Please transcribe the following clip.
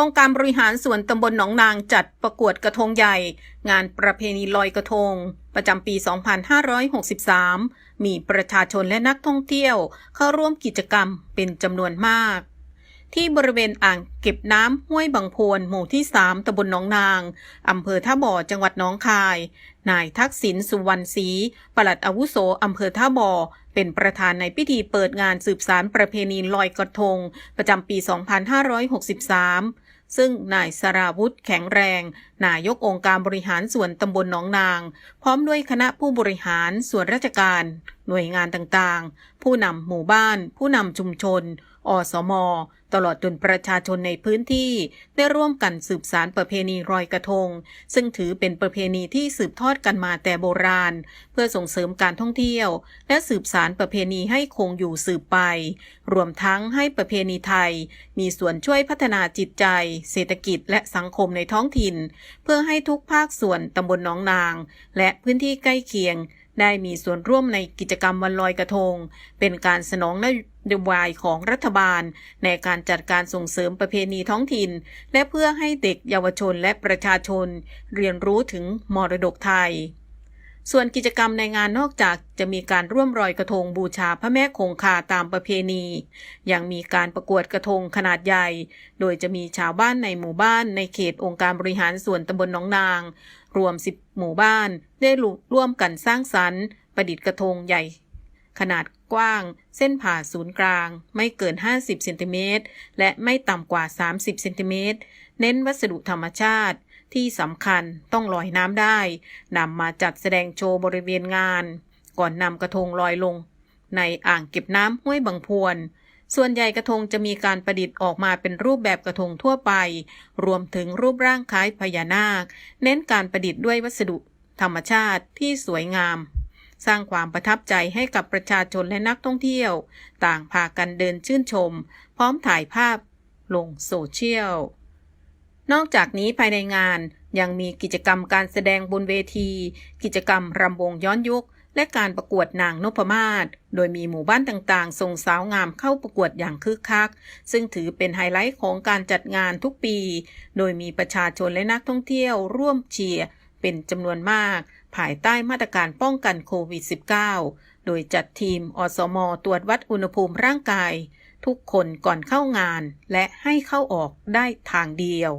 องค์การบริหารส่วนตำบลหนองนางจัดประกวดกระทงใหญ่ งานประเพณีลอยกระทง ประจำปี 2563 มีประชาชนและนักท่องเที่ยว เข้าร่วมกิจกรรมเป็นจำนวนมาก ที่บริเวณอ่างเก็บน้ำห้วยบางพวนหมู่ที่ 3ตำบลหนองนางอำเภอท่าบ่อจังหวัดหนองคาย นายทักษิณสุวรรณศรีปลัดอาวุโสอำเภอท่าบ่อเป็นประธานในพิธีเปิดงานสืบสารประเพณีลอยกระทง ประจำปี 2563 ซึ่งนายสราวุธแข็งแรง นายกองค์การบริหารส่วนตำบลหนองนาง พร้อมด้วยคณะผู้บริหารส่วนราชการ หน่วยงานต่างๆ ผู้นำหมู่บ้าน ผู้นำชุมชน อสม ตลอดจนประชาชนในพื้นที่ ได้ร่วมกันสืบสารประเพณีลอยกระทง ซึ่งถือเป็นประเพณีที่สืบทอดกันมาแต่โบราณ เพื่อส่งเสริมการท่องเที่ยว และสืบสารประเพณีให้คงอยู่สืบไป รวมทั้งให้ประเพณีไทย มีส่วนช่วยพัฒนาจิตใจ เศรษฐกิจ และสังคมในท้องถิ่น เพื่อให้ทุกภาคส่วนตำบลหนองนาง และพื้นที่ใกล้เคียง ได้มีส่วนร่วมในกิจกรรมวันลอยกระทง เป็นการสนองนโยบายของรัฐบาล ในการจัดการส่งเสริมประเพณีท้องถิ่น และเพื่อให้เด็กเยาวชนและประชาชน เรียนรู้ถึงมรดกไทย ส่วนกิจกรรมในงานนอกจากจะมีการร่วมรอยกระทงบูชาพระแม่คงคาตามประเพณี ยังมีการประกวดกระทงขนาดใหญ่ โดยจะมีชาวบ้านในหมู่บ้านในเขตองค์การบริหารส่วนตำบลหนองนาง รวม 10 หมู่บ้าน ได้ร่วมกันสร้างสรรค์ ประดิษฐ์กระทงใหญ่ ขนาดกว้าง เส้นผ่าศูนย์กลาง ไม่เกิน 50เซนติเมตรและไม่ต่ำกว่า 30เซนติเมตรเน้นวัสดุธรรมชาติ ที่สำคัญต้องลอยน้ำได้นำมาจัดแสดงโชว์บริเวณงาน ก่อนนำกระทงลอยลง ในอ่างเก็บน้ำห้วยบางพวนส่วนใหญ่กระทงจะมีการประดิษฐ์ออกมาเป็นรูปแบบกระทงทั่วไป รวมถึงรูปร่างคล้ายพญานาค เน้นการประดิษฐ์ด้วยวัสดุธรรมชาติที่สวยงาม สร้างความประทับใจให้กับประชาชนและนักท่องเที่ยว ต่างพากันเดินชื่นชม พร้อมถ่ายภาพลงโซเชียล นอกจากนี้ภายในงานยังมีกิจกรรมการแสดงบนเวที กิจกรรมรำวงย้อนยุค และการประกวดนางนพมาศ โดยมีหมู่บ้านต่างๆ ส่งสาวงามเข้าประกวดอย่างคึกคัก ซึ่งถือเป็นไฮไลท์ของการจัดงานทุกปี โดยมีประชาชนและนักท่องเที่ยวร่วมเชียร์เป็นจำนวนมาก ภายใต้มาตรการป้องกันโควิด -19 โดยจัดทีมอสม ตรวจวัดอุณหภูมิร่างกาย ทุกคนก่อนเข้างานและให้เข้าออกได้ทางเดียว